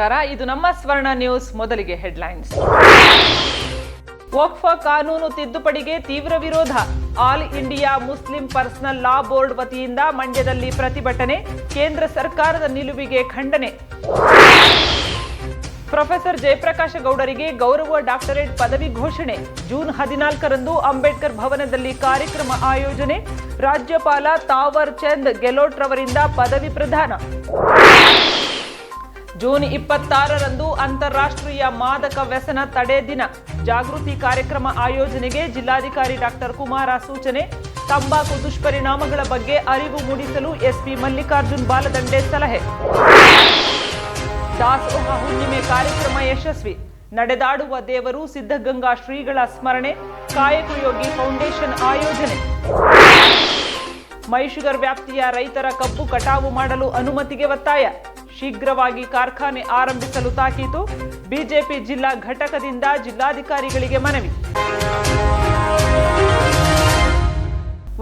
ನಮಸ್ಕಾರ. ಇದು ನಮ್ಮ ಸ್ವರ್ಣ ನ್ಯೂಸ್ ಮೊದಲಿಗೆ ಹೆಡ್ಲೈನ್ಸ್. ವಕ್ಫ ಕಾನೂನು ತಿದ್ದುಪಡಿಗೆ ತೀವ್ರ ವಿರೋಧ. All India Muslim personal law board ವತಿಯಿಂದ ಮಂಡ್ಯದಲ್ಲಿ ಪ್ರತಿಭಟನೆ, ಕೇಂದ್ರ ಸರ್ಕಾರದ ನಿಲುವಿಗೆ ಖಂಡನೆ. ಪ್ರೊಫೆಸರ್ ಜಯಪ್ರಕಾಶ ಗೌಡರಿಗೆ ಗೌರವ ಡಾಕ್ಟರೇಟ್ ಪದವಿ ಘೋಷಣೆ. ಜೂನ್ ಹದಿನಾಲ್ಕರಂದು ಅಂಬೇಡ್ಕರ್ ಭವನದಲ್ಲಿ ಕಾರ್ಯಕ್ರಮ ಆಯೋಜನೆ. ರಾಜ್ಯಪಾಲ ತಾವರ್ ಚಂದ್ ಗೆಲೋಟ್ ರವರಿಂದ ಪದವಿ ಪ್ರದಾನ. ಜೂನ್ ಇಪ್ಪತ್ತಾರರಂದು ಅಂತಾರಾಷ್ಟ್ರೀಯ ಮಾದಕ ವ್ಯಸನ ತಡೆ ದಿನ. ಜಾಗೃತಿ ಕಾರ್ಯಕ್ರಮ ಆಯೋಜನೆಗೆ ಜಿಲ್ಲಾಧಿಕಾರಿ ಡಾಕ್ಟರ್ ಕುಮಾರ ಸೂಚನೆ. ತಂಬಾಕು ದುಷ್ಪರಿಣಾಮಗಳ ಬಗ್ಗೆ ಅರಿವು ಮೂಡಿಸಲು ಎಸ್ಪಿ ಮಲ್ಲಿಕಾರ್ಜುನ್ ಬಾಲದಂಡೆ ಸಲಹೆ. ದಾಸೋಹ ಹುಣ್ಣಿಮೆ ಕಾರ್ಯಕ್ರಮ ಯಶಸ್ವಿ. ನಡೆದಾಡುವ ದೇವರು ಸಿದ್ಧಗಂಗಾ ಶ್ರೀಗಳ ಸ್ಮರಣೆ. ಕಾಯಕಯೋಗಿ ಫೌಂಡೇಶನ್ ಆಯೋಜನೆ. ಮೈಶುಗರ್ ವ್ಯಾಪ್ತಿಯ ರೈತರ ಕಬ್ಬು ಕಟಾವು ಮಾಡಲು ಅನುಮತಿಗೆ ಒತ್ತಾಯ. ಶೀಘ್ರವಾಗಿ ಕಾರ್ಖಾನೆ ಆರಂಭಿಸಲು ತಾಕೀತು. ಬಿಜೆಪಿ ಜಿಲ್ಲಾ ಘಟಕದಿಂದ ಜಿಲ್ಲಾಧಿಕಾರಿಗಳಿಗೆ ಮನವಿ.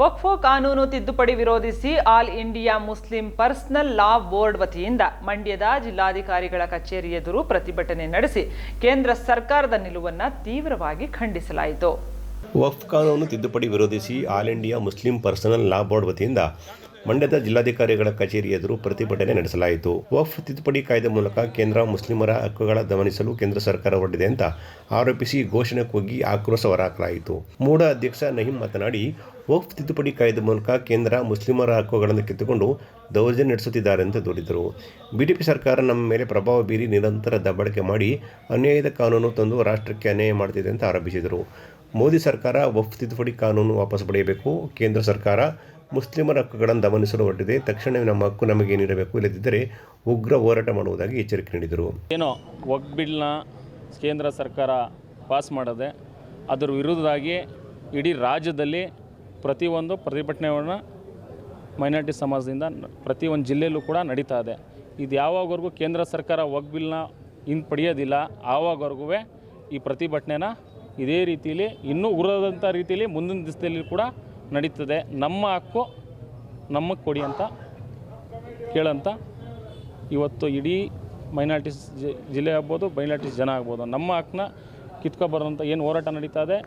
ವಕ್ಫೋ ಕಾನೂನು ತಿದ್ದುಪಡಿ ವಿರೋಧಿಸಿ all India Muslim personal law board ವತಿಯಿಂದ ಮಂಡ್ಯದ ಜಿಲ್ಲಾಧಿಕಾರಿಗಳ ಕಚೇರಿ ಎದುರು ಪ್ರತಿಭಟನೆ ನಡೆಸಿ ಕೇಂದ್ರ ಸರ್ಕಾರದ ನಿಲುವನ್ನು ತೀವ್ರವಾಗಿ ಖಂಡಿಸಲಾಯಿತು. ವಕ್ಫ್ ಕಾನೂನು ತಿದ್ದುಪಡಿ ವಿರೋಧಿಸಿ all India Muslim personal law board ವತಿಯಿಂದ ಮಂಡ್ಯದ ಜಿಲ್ಲಾಧಿಕಾರಿಗಳ ಕಚೇರಿ ಎದುರು ಪ್ರತಿಭಟನೆ ನಡೆಸಲಾಯಿತು. ವಕ್ಫ್ ತಿದ್ದುಪಡಿ ಕಾಯ್ದೆ ಮೂಲಕ ಕೇಂದ್ರ ಮುಸ್ಲಿಮರ ಹಕ್ಕುಗಳ ಗಮನಿಸಲು ಕೇಂದ್ರ ಸರ್ಕಾರ ಹೊರಟಿದೆ ಅಂತ ಆರೋಪಿಸಿ ಘೋಷಣೆ ಕೂಗಿ ಆಕ್ರೋಶ ಹೊರಹಾಕಲಾಯಿತು. ಮೂಡ ಅಧ್ಯಕ್ಷ ನಹೀಂ ಮಾತನಾಡಿ ವಕ್ಫ್ ತಿದ್ದುಪಡಿ ಕಾಯ್ದೆ ಮೂಲಕ ಕೇಂದ್ರ ಮುಸ್ಲಿಮರ ಹಕ್ಕುಗಳನ್ನು ಕಿತ್ತುಕೊಂಡು ದೌರ್ಜನ್ಯ ನಡೆಸುತ್ತಿದ್ದಾರೆ ಅಂತ ದೂರಿದರು. ಬಿಜೆಪಿ ಸರ್ಕಾರ ನಮ್ಮ ಮೇಲೆ ಪ್ರಭಾವ ಬೀರಿ ನಿರಂತರ ದಬ್ಬಾಳಿಕೆ ಮಾಡಿ ಅನ್ಯಾಯದ ಕಾನೂನು ತಂದು ರಾಷ್ಟ್ರಕ್ಕೆ ಅನ್ಯಾಯ ಮಾಡುತ್ತಿದೆ ಅಂತ ಆರೋಪಿಸಿದರು. ಮೋದಿ ಸರ್ಕಾರ ವಫ್ ತಿದ್ದುಪಡಿ ಕಾನೂನು ವಾಪಸ್ ಪಡೆಯಬೇಕು. ಕೇಂದ್ರ ಸರ್ಕಾರ ಮುಸ್ಲಿಮರ ಹಕ್ಕುಗಳನ್ನು ದಮನಿಸಲು ಹೊರಟಿದೆ. ತಕ್ಷಣವೇ ನಮ್ಮ ಹಕ್ಕು ನಮಗೆ ನೀಡಬೇಕು. ಇಲ್ಲದಿದ್ದರೆ ಉಗ್ರ ಹೋರಾಟ ಮಾಡುವುದಾಗಿ ಎಚ್ಚರಿಕೆ ನೀಡಿದರು. ಏನೋ ವಕ್ ಬಿಲ್ನ ಕೇಂದ್ರ ಸರ್ಕಾರ ಪಾಸ್ ಮಾಡದೆ, ಅದರ ವಿರುದ್ಧವಾಗಿ ಇಡೀ ರಾಜ್ಯದಲ್ಲಿ ಪ್ರತಿಯೊಂದು ಪ್ರತಿಭಟನೆಯನ್ನು ಮೈನಾರಿಟಿ ಸಮಾಜದಿಂದ ಪ್ರತಿಯೊಂದು ಜಿಲ್ಲೆಯಲ್ಲೂ ಕೂಡ ನಡೀತಾ ಇದೆ. ಇದು ಯಾವಾಗವರೆಗೂ ಕೇಂದ್ರ ಸರ್ಕಾರ ವಕ್ ಬಿಲ್ನ ಹಿಂಪಡೆಯೋದಿಲ್ಲ ಆವಾಗವರೆಗೂ ಈ ಪ್ರತಿಭಟನೆನ ಇದೇ ರೀತಿಯಲ್ಲಿ ಇನ್ನೂ ಉಗ್ರದಂಥ ರೀತಿಯಲ್ಲಿ ಮುಂದಿನ ದಿವಸದಲ್ಲಿ ಕೂಡ ನಡೀತದೆ. ನಮ್ಮ ಹಕ್ಕು ನಮಗೆ ಕೊಡಿ ಅಂತ ಕೇಳಂತ ಇವತ್ತು ಇಡೀ ಮೈನಾರಿಟೀಸ್ ಜಿಲ್ಲೆ ಆಗ್ಬೋದು ಮೈನಾರಿಟೀಸ್ ಜನ ಆಗ್ಬೋದು. ನಮ್ಮ ಹಕ್ಕನ್ನ ಕಿತ್ಕೊಬಾರ್ದಂಥ ಏನು ಹೋರಾಟ ನಡೀತಾ ಇದೆ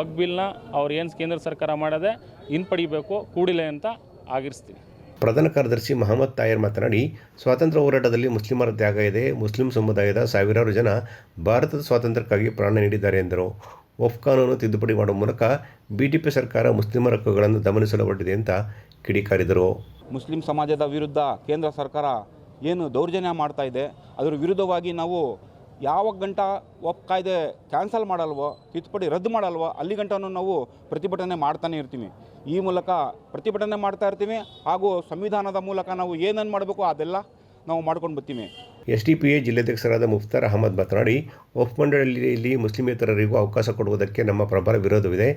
ಒಗ್ ಬಿಲ್ನ ಅವ್ರು ಏನು ಕೇಂದ್ರ ಸರ್ಕಾರ ಮಾಡದೆ ಹಿಂಪಡಿಬೇಕು, ಕೂಡಿಲೆ ಅಂತ ಆಗಿರಿಸ್ತೀವಿ. ಪ್ರಧಾನ ಕಾರ್ಯದರ್ಶಿ ಮಹಮ್ಮದ್ ತಾಯರ್ ಮಾತನಾಡಿ, ಸ್ವಾತಂತ್ರ್ಯ ಹೋರಾಟದಲ್ಲಿ ಮುಸ್ಲಿಮರ ತ್ಯಾಗ ಇದೆ, ಮುಸ್ಲಿಂ ಸಮುದಾಯದ ಸಾವಿರಾರು ಜನ ಭಾರತದ ಸ್ವಾತಂತ್ರ್ಯಕ್ಕಾಗಿ ಪ್ರಾಣ ನೀಡಿದ್ದಾರೆ ಎಂದರು. ವಫ್ ಕಾನೂನು ತಿದ್ದುಪಡಿ ಮಾಡುವ ಮೂಲಕ ಬಿಜೆಪಿ ಸರ್ಕಾರ ಮುಸ್ಲಿಮರ ಹಕ್ಕುಗಳನ್ನು ದಮನಿಸಲು ಹೊರಟಿದೆ ಅಂತ ಕಿಡಿಕಾರಿದರು. ಮುಸ್ಲಿಂ ಸಮಾಜದ ವಿರುದ್ಧ ಕೇಂದ್ರ ಸರ್ಕಾರ ಏನು ದೌರ್ಜನ್ಯ ಮಾಡ್ತಾ ಇದೆ, ಅದರ ವಿರುದ್ಧವಾಗಿ ನಾವು ಯಾವ ಗಂಟ ಒಪ್ ಕಾಯ್ದೆ ಕ್ಯಾನ್ಸಲ್ ಮಾಡಲ್ವೋ, ತಿದ್ದುಪಡಿ ರದ್ದು ಮಾಡಲ್ವೋ, ಅಲ್ಲಿ ಗಂಟನೂ ನಾವು ಪ್ರತಿಭಟನೆ ಮಾಡ್ತಾನೆ ಇರ್ತೀವಿ. ಈ ಮೂಲಕ ಪ್ರತಿಭಟನೆ ಮಾಡ್ತಾ ಇರ್ತೀವಿ ಹಾಗೂ ಸಂವಿಧಾನದ ಮೂಲಕ ನಾವು ಏನೇನು ಮಾಡಬೇಕು ಅದೆಲ್ಲ ನಾವು ಮಾಡ್ಕೊಂಡು ಬರ್ತೀವಿ. ಎಸ್ ಡಿ ಪಿ ಎ ಜಿಲ್ಲಾಧ್ಯಕ್ಷರಾದ ಮುಫ್ತಾರ್ ಅಹಮದ್ ಮಾತನಾಡಿ ಒಫ್ ಮಂಡಳಿಯಲ್ಲಿ ಮುಸ್ಲಿಮೇತರರಿಗೂ ಅವಕಾಶ ಕೊಡುವುದಕ್ಕೆ ನಮ್ಮ ಪ್ರಬಲ ವಿರೋಧವಿದೆ.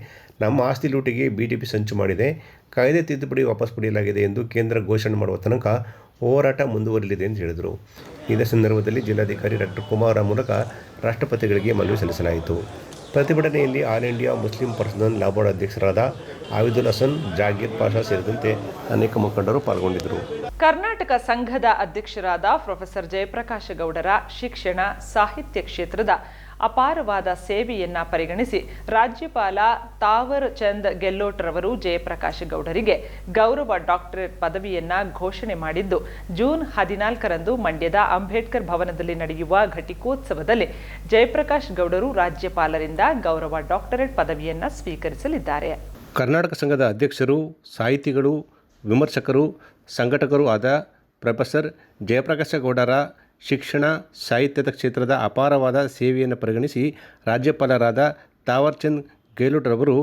ನಮ್ಮ ಆಸ್ತಿ ಲೂಟಿಗೆ ಬಿಜೆಪಿ ಸಂಚು ಮಾಡಿದೆ. ಕಾಯ್ದೆ ತಿದ್ದುಪಡಿ ವಾಪಸ್ ಪಡೆಯಲಾಗಿದೆ ಎಂದು ಕೇಂದ್ರ ಘೋಷಣೆ ಮಾಡುವ ತನಕ ಹೋರಾಟ ಮುಂದುವರಿಯಲಿದೆ ಎಂದು ಹೇಳಿದರು. ಇದೇ ಸಂದರ್ಭದಲ್ಲಿ ಜಿಲ್ಲಾಧಿಕಾರಿ ಡಾಕ್ಟರ್ ಕುಮಾರ ಮೂಲಕ ರಾಷ್ಟ್ರಪತಿಗಳಿಗೆ ಮನವಿ ಸಲ್ಲಿಸಲಾಯಿತು. ಪ್ರತಿಭಟನೆಯಲ್ಲಿ all India Muslim personal law board ಅಧ್ಯಕ್ಷರಾದ ಆವಿದುಲ್ ಹಸನ್, ಜಾಗೀರ್ ಪಾಷಾ ಸೇರಿದಂತೆ ಅನೇಕ ಮುಖಂಡರು ಪಾಲ್ಗೊಂಡಿದ್ದರು. ಕರ್ನಾಟಕ ಸಂಘದ ಅಧ್ಯಕ್ಷರಾದ ಪ್ರೊಫೆಸರ್ ಜಯಪ್ರಕಾಶ ಗೌಡರ ಶಿಕ್ಷಣ ಸಾಹಿತ್ಯ ಕ್ಷೇತ್ರದ ಅಪಾರವಾದ ಸೇವೆಯನ್ನ ಪರಿಗಣಿಸಿ ರಾಜ್ಯಪಾಲ ತಾವರ್ ಚಂದ್ ಗೆಲ್ಲೋಟ್ ರವರು ಜಯಪ್ರಕಾಶ ಗೌಡರಿಗೆ ಗೌರವ ಡಾಕ್ಟರೇಟ್ ಪದವಿಯನ್ನ ಘೋಷಣೆ ಮಾಡಿದ್ದು, ಜೂನ್ ಹದಿನಾಲ್ಕರಂದು ಮಂಡ್ಯದ ಅಂಬೇಡ್ಕರ್ ಭವನದಲ್ಲಿ ನಡೆಯುವ ಘಟಿಕೋತ್ಸವದಲ್ಲಿ ಜಯಪ್ರಕಾಶ್ ಗೌಡರು ರಾಜ್ಯಪಾಲರಿಂದ ಗೌರವ ಡಾಕ್ಟರೇಟ್ ಪದವಿಯನ್ನ ಸ್ವೀಕರಿಸಲಿದ್ದಾರೆ. ಕರ್ನಾಟಕ ಸಂಘದ ಅಧ್ಯಕ್ಷರು, ಸಾಹಿತಿಗಳು, ವಿಮರ್ಶಕರು ಸಂಘಟಕರು ಆದ ಪ್ರೊಫೆಸರ್ ಜಯಪ್ರಕಾಶ ಗೌಡರ ಶಿಕ್ಷಣ ಸಾಹಿತ್ಯದ ಕ್ಷೇತ್ರದ ಅಪಾರವಾದ ಸೇವೆಯನ್ನು ಪರಿಗಣಿಸಿ ರಾಜ್ಯಪಾಲರಾದ ತಾವರ್ಚಂದ್ ಗೆಹ್ಲೋಟ್ ರವರು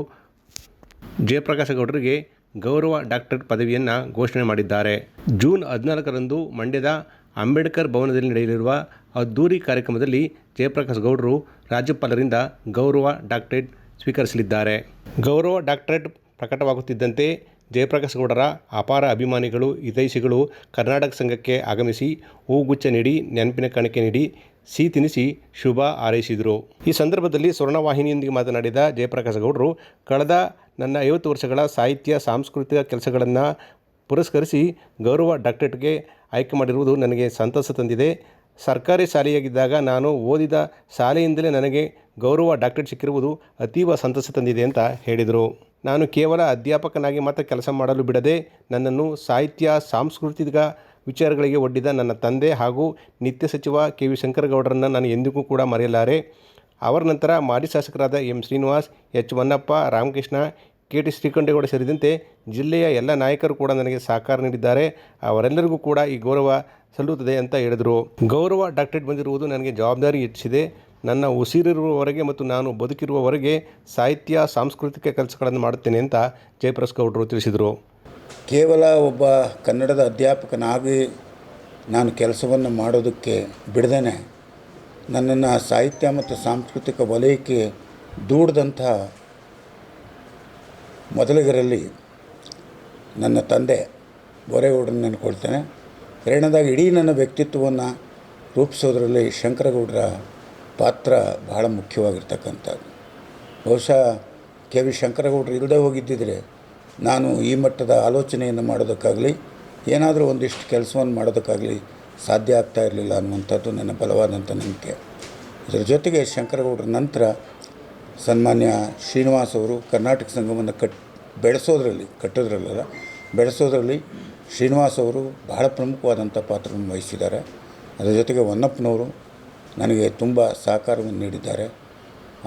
ಜಯಪ್ರಕಾಶ ಗೌಡರಿಗೆ ಗೌರವ ಡಾಕ್ಟರೇಟ್ ಪದವಿಯನ್ನು ಘೋಷಣೆ ಮಾಡಿದ್ದಾರೆ. ಜೂನ್ ಹದಿನಾಲ್ಕರಂದು ಮಂಡ್ಯದ ಅಂಬೇಡ್ಕರ್ ಭವನದಲ್ಲಿ ನಡೆಯಲಿರುವ ಅದ್ದೂರಿ ಕಾರ್ಯಕ್ರಮದಲ್ಲಿ ಜಯಪ್ರಕಾಶ್ ಗೌಡರು ರಾಜ್ಯಪಾಲರಿಂದ ಗೌರವ ಡಾಕ್ಟರೇಟ್ ಸ್ವೀಕರಿಸಲಿದ್ದಾರೆ. ಗೌರವ ಡಾಕ್ಟರೇಟ್ ಪ್ರಕಟವಾಗುತ್ತಿದ್ದಂತೆ ಜಯಪ್ರಕಾಶ್ ಗೌಡರ ಅಪಾರ ಅಭಿಮಾನಿಗಳು, ಹಿತೈಷಿಗಳು ಕರ್ನಾಟಕ ಸಂಘಕ್ಕೆ ಆಗಮಿಸಿ ಹೂಗುಚ್ಛ ನೀಡಿ, ನೆನಪಿನ ಕಾಣಿಕೆ ನೀಡಿ ಸಿಹಿ ತಿನಿಸಿ ಶುಭ ಹಾರೈಸಿದರು. ಈ ಸಂದರ್ಭದಲ್ಲಿ ಸ್ವರ್ಣವಾಹಿನಿಯೊಂದಿಗೆ ಮಾತನಾಡಿದ ಜಯಪ್ರಕಾಶ್ ಗೌಡರು ಕಳೆದ ನನ್ನ ಐವತ್ತು ವರ್ಷಗಳ ಸಾಹಿತ್ಯ, ಸಾಂಸ್ಕೃತಿಕ ಕೆಲಸಗಳನ್ನು ಪುರಸ್ಕರಿಸಿ ಗೌರವ ಡಾಕ್ಟರೇಟ್ಗೆ ಆಯ್ಕೆ ಮಾಡಿರುವುದು ನನಗೆ ಸಂತಸ ತಂದಿದೆ. ಸರ್ಕಾರಿ ಶಾಲೆಯಾಗಿದ್ದಾಗ ನಾನು ಓದಿದ ಶಾಲೆಯಿಂದಲೇ ನನಗೆ ಗೌರವ ಡಾಕ್ಟರೇಟ್ ಸಿಕ್ಕಿರುವುದು ಅತೀವ ಸಂತಸ ತಂದಿದೆ ಅಂತ ಹೇಳಿದರು. ನಾನು ಕೇವಲ ಅಧ್ಯಾಪಕನಾಗಿ ಮಾತ್ರ ಕೆಲಸ ಮಾಡಲು ಬಿಡದೆ ನನ್ನನ್ನು ಸಾಹಿತ್ಯ, ಸಾಂಸ್ಕೃತಿಕ ವಿಚಾರಗಳಿಗೆ ಒಡ್ಡಿದ ನನ್ನ ತಂದೆ ಹಾಗೂ ನಿತ್ಯ ಸಚಿವ ಕೆ. ವಿ. ಶಂಕರಗೌಡರನ್ನು ನಾನು ಎಂದಿಗೂ ಕೂಡ ಮರೆಯಲಾರೆ. ಅವರ ನಂತರ ಮಾಜಿ ಶಾಸಕರಾದ M. Srinivas, H. Honnappa Ramakrishna K T Srikanthegowda ಸೇರಿದಂತೆ ಜಿಲ್ಲೆಯ ಎಲ್ಲ ನಾಯಕರು ಕೂಡ ನನಗೆ ಸಹಕಾರ ನೀಡಿದ್ದಾರೆ. ಅವರೆಲ್ಲರಿಗೂ ಕೂಡ ಈ ಗೌರವ ಸಲ್ಲುತ್ತದೆ ಅಂತ ಹೇಳಿದರು. ಗೌರವ ಡಾಕ್ಟರೇಟ್ ಬಂದಿರುವುದು ನನಗೆ ಜವಾಬ್ದಾರಿ ಹೆಚ್ಚಿದೆ. ನನ್ನ ಉಸಿರಿರುವವರೆಗೆ ಮತ್ತು ನಾನು ಬದುಕಿರುವವರೆಗೆ ಸಾಹಿತ್ಯ, ಸಾಂಸ್ಕೃತಿಕ ಕೆಲಸಗಳನ್ನು ಮಾಡುತ್ತೇನೆ ಅಂತ ಜಯಪ್ರಸ್ ಗೌಡರು ತಿಳಿಸಿದರು. ಕೇವಲ ಒಬ್ಬ ಕನ್ನಡದ ಅಧ್ಯಾಪಕನಾಗಿ ನಾನು ಕೆಲಸವನ್ನು ಮಾಡೋದಕ್ಕೆ ಬಿಡದೇನೆ. ನನ್ನನ್ನು ಸಾಹಿತ್ಯ ಮತ್ತು ಸಾಂಸ್ಕೃತಿಕ ವಲಯಕ್ಕೆ ದೂಡಿದಂಥ ಮೊದಲಿಗರಲ್ಲಿ ನನ್ನ ತಂದೆ ಬೋರೇಗೌಡರನ್ನ ನೆನ್ಕೊಳ್ತೇನೆ. ಎರಡನೇದಾಗಿ ಇಡೀ ನನ್ನ ವ್ಯಕ್ತಿತ್ವವನ್ನು ರೂಪಿಸೋದ್ರಲ್ಲಿ ಶಂಕರಗೌಡರ ಪಾತ್ರ ಬಹಳ ಮುಖ್ಯವಾಗಿರ್ತಕ್ಕಂಥದ್ದು. ಬಹುಶಃ ಕೆ ವಿ ಶಂಕರಗೌಡರು ಇಲ್ಲದೆ ಹೋಗಿದ್ದಿದ್ರೆ ನಾನು ಈ ಮಟ್ಟದ ಆಲೋಚನೆಯನ್ನು ಮಾಡೋದಕ್ಕಾಗಲಿ, ಏನಾದರೂ ಒಂದಿಷ್ಟು ಕೆಲಸವನ್ನು ಮಾಡೋದಕ್ಕಾಗಲಿ ಸಾಧ್ಯ ಆಗ್ತಾ ಇರಲಿಲ್ಲ ಅನ್ನುವಂಥದ್ದು ನನ್ನ ಬಲವಾದಂಥ ನಂಬಿಕೆ. ಇದರ ಜೊತೆಗೆ ಶಂಕರಗೌಡರ ನಂತರ ಸನ್ಮಾನ್ಯ ಶ್ರೀನಿವಾಸ್ ಅವರು ಕರ್ನಾಟಕ ಸಂಘವನ್ನು ಕಟ್, ಬೆಳೆಸೋದ್ರಲ್ಲಿ ಕಟ್ಟೋದ್ರಲ್ಲ ಬೆಳೆಸೋದ್ರಲ್ಲಿ ಶ್ರೀನಿವಾಸ್ ಅವರು ಬಹಳ ಪ್ರಮುಖವಾದಂಥ ಪಾತ್ರವನ್ನು ವಹಿಸಿದ್ದಾರೆ. ಅದರ ಜೊತೆಗೆ ಹೊನ್ನಪ್ಪನವರು ನನಗೆ ತುಂಬ ಸಹಕಾರವನ್ನು ನೀಡಿದ್ದಾರೆ.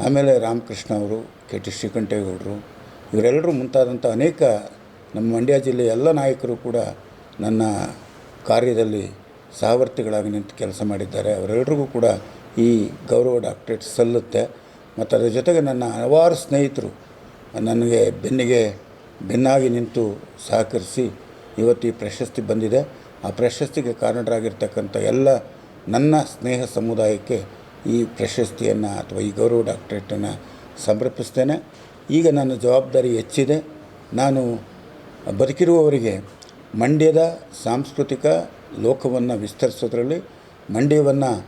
ಆಮೇಲೆ ರಾಮಕೃಷ್ಣ ಅವರು, ಕೆ ಟಿ ಶ್ರೀಕಂಠೇಗೌಡರು, ಇವರೆಲ್ಲರೂ ಮುಂತಾದಂಥ ಅನೇಕ ನಮ್ಮ ಮಂಡ್ಯ ಜಿಲ್ಲೆಯ ಎಲ್ಲ ನಾಯಕರು ಕೂಡ ನನ್ನ ಕಾರ್ಯದಲ್ಲಿ ಸಹವರ್ತಿಗಳಾಗಿ ನಿಂತು ಕೆಲಸ ಮಾಡಿದ್ದಾರೆ. ಅವರೆಲ್ಲರಿಗೂ ಕೂಡ ಈ ಗೌರವ ಡಾಕ್ಟರೇಟ್ ಸಲ್ಲುತ್ತೆ. ಮತ್ತು ಅದರ ಜೊತೆಗೆ ನನ್ನ ಹಲವಾರು ಸ್ನೇಹಿತರು ನನಗೆ ಬೆನ್ನಿಗೆ ಬೆನ್ನಾಗಿ ನಿಂತು ಸಹಕರಿಸಿ ಇವತ್ತು ಈ ಪ್ರಶಸ್ತಿ ಬಂದಿದೆ. ಆ ಪ್ರಶಸ್ತಿಗೆ ಕಾರಣರಾಗಿರ್ತಕ್ಕಂಥ ಎಲ್ಲ ನನ್ನ ಸ್ನೇಹ ಸಮುದಾಯಕ್ಕೆ ಈ ಪ್ರಶಸ್ತಿಯನ್ನು ಅಥವಾ ಈ ಗೌರವ ಡಾಕ್ಟರೇಟನ್ನು ಸಮರ್ಪಿಸ್ತೇನೆ. ಈಗ ನನ್ನ ಜವಾಬ್ದಾರಿ ಹೆಚ್ಚಿದೆ. ನಾನು ಬದುಕಿರುವವರಿಗೆ ಮಂಡ್ಯದ ಸಾಂಸ್ಕೃತಿಕ ಲೋಕವನ್ನು ವಿಸ್ತರಿಸೋದ್ರಲ್ಲಿ, ಮಂಡ್ಯವನ್ನು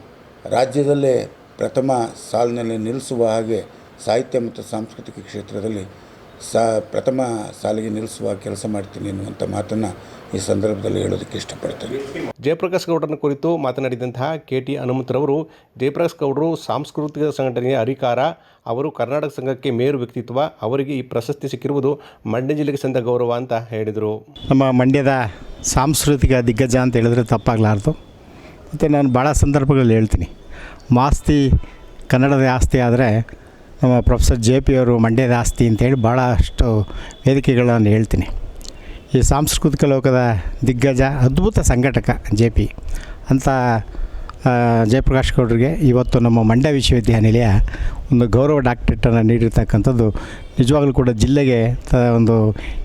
ರಾಜ್ಯದಲ್ಲೇ ಪ್ರಥಮ ಸಾಲಿನಲ್ಲಿ ನಿಲ್ಲಿಸುವ ಹಾಗೆ ಸಾಹಿತ್ಯ ಮತ್ತು ಸಾಂಸ್ಕೃತಿಕ ಕ್ಷೇತ್ರದಲ್ಲಿ ಸಾ ಪ್ರಥಮ ಸಾಲಿಗೆ ನಿಲ್ಲಿಸುವ ಕೆಲಸ ಮಾಡ್ತೀನಿ ಎನ್ನುವಂಥ ಮಾತನ್ನು ಈ ಸಂದರ್ಭದಲ್ಲಿ ಹೇಳೋದಕ್ಕೆ ಇಷ್ಟಪಡ್ತೇನೆ. ಜಯಪ್ರಕಾಶ್ ಗೌಡರನ್ನ ಕುರಿತು ಮಾತನಾಡಿದಂತಹ ಕೆ ಟಿ ಹನುಮಂತರವರು ಜಯಪ್ರಕಾಶ್ ಗೌಡರು ಸಾಂಸ್ಕೃತಿಕ ಸಂಘಟನೆಯ ಅಧಿಕಾರ ಅವರು ಕರ್ನಾಟಕ ಸಂಘಕ್ಕೆ ಮೇರು ವ್ಯಕ್ತಿತ್ವ ಅವರಿಗೆ ಈ ಪ್ರಶಸ್ತಿ ಸಿಕ್ಕಿರುವುದು ಮಂಡ್ಯ ಜಿಲ್ಲೆಗೆ ಸಂದ ಗೌರವ ಅಂತ ಹೇಳಿದರು. ನಮ್ಮ ಮಂಡ್ಯದ ಸಾಂಸ್ಕೃತಿಕ ದಿಗ್ಗಜ ಅಂತ ಹೇಳಿದ್ರೆ ತಪ್ಪಾಗಲಾರ್ದು. ಮತ್ತು ನಾನು ಭಾಳ ಸಂದರ್ಭಗಳಲ್ಲಿ ಹೇಳ್ತೀನಿ. ಮಾಸ್ತಿ ಕನ್ನಡದ ಆಸ್ತಿ ಆದರೆ ನಮ್ಮ ಪ್ರೊಫೆಸರ್ ಜೆ ಪಿ ಅವರು ಮಂಡ್ಯದ ಆಸ್ತಿ ಅಂತೇಳಿ ಭಾಳಷ್ಟು ವೇದಿಕೆಗಳನ್ನು ಹೇಳ್ತೀನಿ. ಈ ಸಾಂಸ್ಕೃತಿಕ ಲೋಕದ ದಿಗ್ಗಜ, ಅದ್ಭುತ ಸಂಘಟಕ ಜೆ ಪಿ ಅಂತ ಜಯಪ್ರಕಾಶ್ ಗೌಡ್ರಿಗೆ ಇವತ್ತು ನಮ್ಮ ಮಂಡ್ಯ ವಿಶ್ವವಿದ್ಯಾನಿಲಯ ಒಂದು ಗೌರವ ಡಾಕ್ಟ್ರೇಟನ್ನು ನೀಡಿರ್ತಕ್ಕಂಥದ್ದು ನಿಜವಾಗ್ಲೂ ಕೂಡ ಜಿಲ್ಲೆಗೆ ತ, ಒಂದು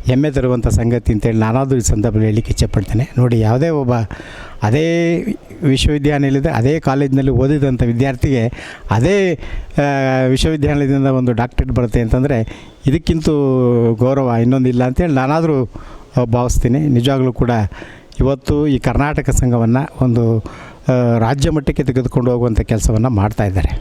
ಹೆಮ್ಮೆ ತರುವಂಥ ಸಂಗತಿ ಅಂತೇಳಿ ನಾನಾದರೂ ಈ ಸಂದರ್ಭದಲ್ಲಿ ಹೇಳಲಿಕ್ಕೆ ಇಚ್ಛೆಪಡ್ತೇನೆ ನೋಡಿ, ಯಾವುದೇ ಒಬ್ಬ ಅದೇ ವಿಶ್ವವಿದ್ಯಾನಿಲಯದ, ಅದೇ ಕಾಲೇಜಿನಲ್ಲಿ ಓದಿದಂಥ ವಿದ್ಯಾರ್ಥಿಗೆ ಅದೇ ವಿಶ್ವವಿದ್ಯಾನಿಲಯದಿಂದ ಒಂದು ಡಾಕ್ಟ್ರೇಟ್ ಬರುತ್ತೆ ಅಂತಂದರೆ ಇದಕ್ಕಿಂತ ಗೌರವ ಇನ್ನೊಂದಿಲ್ಲ ಅಂತೇಳಿ ನಾನಾದರೂ ಭಾವಿಸ್ತೀನಿ. ನಿಜವಾಗಲೂ ಕೂಡ ಇವತ್ತು ಈ ಕರ್ನಾಟಕ ಸಂಘವನ್ನು ಒಂದು ರಾಜ್ಯ ಮಟ್ಟಕ್ಕೆ ತೆಗೆದುಕೊಂಡು ಹೋಗುವಂಥ ಕೆಲಸವನ್ನು ಮಾಡ್ತಾ ಇದ್ದಾರೆ.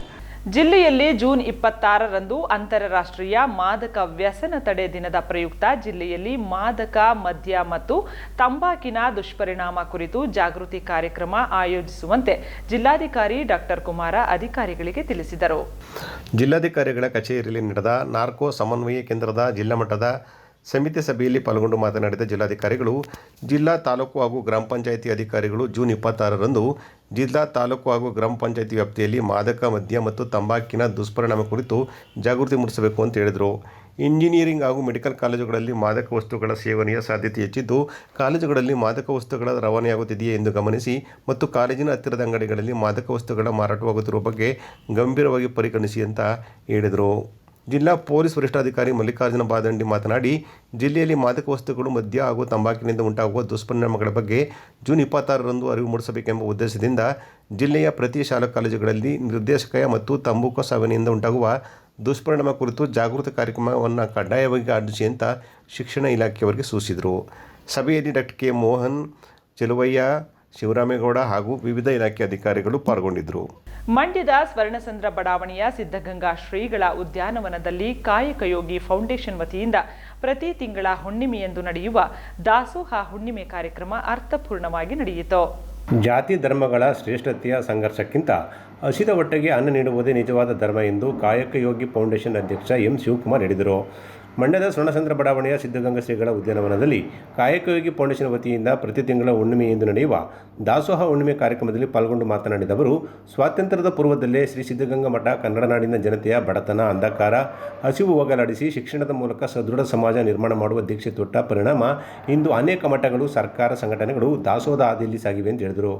ಜಿಲ್ಲೆಯಲ್ಲಿ ಜೂನ್ ಇಪ್ಪತ್ತಾರರಂದು ಅಂತಾರಾಷ್ಟ್ರೀಯ ಮಾದಕ ವ್ಯಸನ ತಡೆ ದಿನದ ಪ್ರಯುಕ್ತ ಜಿಲ್ಲೆಯಲ್ಲಿ ಮಾದಕ, ಮದ್ಯ ಮತ್ತು ತಂಬಾಕಿನ ದುಷ್ಪರಿಣಾಮ ಕುರಿತು ಜಾಗೃತಿ ಕಾರ್ಯಕ್ರಮ ಆಯೋಜಿಸುವಂತೆ ಜಿಲ್ಲಾಧಿಕಾರಿ ಡಾಕ್ಟರ್ ಕುಮಾರ ಅಧಿಕಾರಿಗಳಿಗೆ ತಿಳಿಸಿದರು. ಜಿಲ್ಲಾಧಿಕಾರಿಗಳ ಕಚೇರಿಯಲ್ಲಿ ನಡೆದ ನಾರ್ಕೋ ಸಮನ್ವಯ ಕೇಂದ್ರದ ಜಿಲ್ಲಾ ಮಟ್ಟದ ಸಮಿತಿ ಸಭೆಯಲ್ಲಿ ಪಾಲ್ಗೊಂಡು ಮಾತನಾಡಿದ ಜಿಲ್ಲಾಧಿಕಾರಿಗಳು, ಜಿಲ್ಲಾ ತಾಲೂಕು ಹಾಗೂ ಗ್ರಾಮ ಪಂಚಾಯಿತಿ ಅಧಿಕಾರಿಗಳು ಜೂನ್ ಇಪ್ಪತ್ತಾರರಂದು ಜಿಲ್ಲಾ ತಾಲೂಕು ಹಾಗೂ ಗ್ರಾಮ ಪಂಚಾಯಿತಿ ವ್ಯಾಪ್ತಿಯಲ್ಲಿ ಮಾದಕ, ಮದ್ಯ ಮತ್ತು ತಂಬಾಕಿನ ದುಷ್ಪರಿಣಾಮ ಕುರಿತು ಜಾಗೃತಿ ಮೂಡಿಸಬೇಕು ಅಂತ ಹೇಳಿದರು. ಇಂಜಿನಿಯರಿಂಗ್ ಹಾಗೂ ಮೆಡಿಕಲ್ ಕಾಲೇಜುಗಳಲ್ಲಿ ಮಾದಕ ವಸ್ತುಗಳ ಸೇವನೆಯ ಸಾಧ್ಯತೆ ಹೆಚ್ಚಿದ್ದು, ಕಾಲೇಜುಗಳಲ್ಲಿ ಮಾದಕ ವಸ್ತುಗಳ ರವಾನೆಯಾಗುತ್ತಿದೆಯೇ ಎಂದು ಗಮನಿಸಿ ಮತ್ತು ಕಾಲೇಜಿನ ಹತ್ತಿರದ ಅಂಗಡಿಗಳಲ್ಲಿ ಮಾದಕ ವಸ್ತುಗಳ ಮಾರಾಟವಾಗುತ್ತಿರುವ ಬಗ್ಗೆ ಗಂಭೀರವಾಗಿ ಪರಿಗಣಿಸಿ ಅಂತ ಹೇಳಿದರು. ಜಿಲ್ಲಾ ಪೊಲೀಸ್ ವರಿಷ್ಠಾಧಿಕಾರಿ ಮಲ್ಲಿಕಾರ್ಜುನ ಬಾದಂಡಿ ಮಾತನಾಡಿ, ಜಿಲ್ಲೆಯಲ್ಲಿ ಮಾದಕ ವಸ್ತುಗಳು, ಮದ್ಯ ಹಾಗೂ ತಂಬಾಕಿನಿಂದ ಉಂಟಾಗುವ ದುಷ್ಪರಿಣಾಮಗಳ ಬಗ್ಗೆ ಜೂನ್ ಇಪ್ಪತ್ತಾರರಂದು ಅರಿವು ಮೂಡಿಸಬೇಕೆಂಬ ಉದ್ದೇಶದಿಂದ ಜಿಲ್ಲೆಯ ಪ್ರತಿ ಶಾಲಾ ಕಾಲೇಜುಗಳಲ್ಲಿ ನಿರ್ದೇಶಕ ಮತ್ತು ತಂಬೂಕು ಸಾವಿನಿಂದ ಉಂಟಾಗುವ ದುಷ್ಪರಿಣಾಮ ಕುರಿತು ಜಾಗೃತಿ ಕಾರ್ಯಕ್ರಮವನ್ನು ಕಡ್ಡಾಯವಾಗಿ ಆಡಿಸಿ ಅಂತ ಶಿಕ್ಷಣ ಇಲಾಖೆಯವರಿಗೆ ಸೂಚಿಸಿದರು. ಸಭೆಯಲ್ಲಿ ಡಾಕ್ಟರ್ ಕೆ ಮೋಹನ್ ಚೆಲುವಯ್ಯ ಶಿವರಾಮೇಗೌಡ ಹಾಗೂ ವಿವಿಧ ಇಲಾಖೆ ಅಧಿಕಾರಿಗಳು ಪಾಲ್ಗೊಂಡಿದ್ದರು. ಮಂಡ್ಯದ ಸ್ವರ್ಣಸಂದ್ರ ಬಡಾವಣೆಯ ಸಿದ್ಧಗಂಗಾ ಶ್ರೀಗಳ ಉದ್ಯಾನವನದಲ್ಲಿ ಕಾಯಕಯೋಗಿ ಫೌಂಡೇಶನ್ ವತಿಯಿಂದ ಪ್ರತಿ ತಿಂಗಳ ಹುಣ್ಣಿಮೆಯಂದು ನಡೆಯುವ ದಾಸೋಹ ಹುಣ್ಣಿಮೆ ಕಾರ್ಯಕ್ರಮ ಅರ್ಥಪೂರ್ಣವಾಗಿ ನಡೆಯಿತು. ಜಾತಿ ಧರ್ಮಗಳ ಶ್ರೇಷ್ಠತೆಯ ಸಂಘರ್ಷಕ್ಕಿಂತ ಹಸಿದ ಹೊಟ್ಟೆಗೆ ಅನ್ನ ನೀಡುವುದೇ ನಿಜವಾದ ಧರ್ಮ ಎಂದು ಕಾಯಕಯೋಗಿ ಫೌಂಡೇಶನ್ ಅಧ್ಯಕ್ಷ ಎಂ ಶಿವಕುಮಾರ್ ಹೇಳಿದರು. ಮಂಡ್ಯದ ಸ್ವರ್ಣಚಂದ್ರ ಬಡಾವಣೆಯ ಸಿದ್ಧಗಂಗಾ ಶ್ರೀಗಳ ಉದ್ಯಾನವನದಲ್ಲಿ ಕಾಯಕಯೋಗಿ ಫೌಂಡೇಶನ್ ವತಿಯಿಂದ ಪ್ರತಿ ತಿಂಗಳ ಹುಣ್ಣಿಮೆಯೆಂದು ನಡೆಯುವ ದಾಸೋಹ ಹುಣ್ಣಿಮೆ ಕಾರ್ಯಕ್ರಮದಲ್ಲಿ ಪಾಲ್ಗೊಂಡು ಮಾತನಾಡಿದ ಅವರು, ಸ್ವಾತಂತ್ರ್ಯದ ಪೂರ್ವದಲ್ಲೇ ಶ್ರೀ ಸಿದ್ಧಗಂಗಾ ಮಠ ಕನ್ನಡ ನಾಡಿನ ಜನತೆಯ ಬಡತನ, ಅಂಧಕಾರ, ಹಸಿವು ಹೋಗಲಾಡಿಸಿ ಶಿಕ್ಷಣದ ಮೂಲಕ ಸದೃಢ ಸಮಾಜ ನಿರ್ಮಾಣ ಮಾಡುವ ದೀಕ್ಷೆ ತೊಟ್ಟ ಪರಿಣಾಮ ಇಂದು ಅನೇಕ ಮಠಗಳು, ಸರ್ಕಾರ ಸಂಘಟನೆಗಳು ದಾಸೋಹದ ಹಾದಿಯಲ್ಲಿ ಸಾಗಿವೆ ಎಂದು ಹೇಳಿದರು.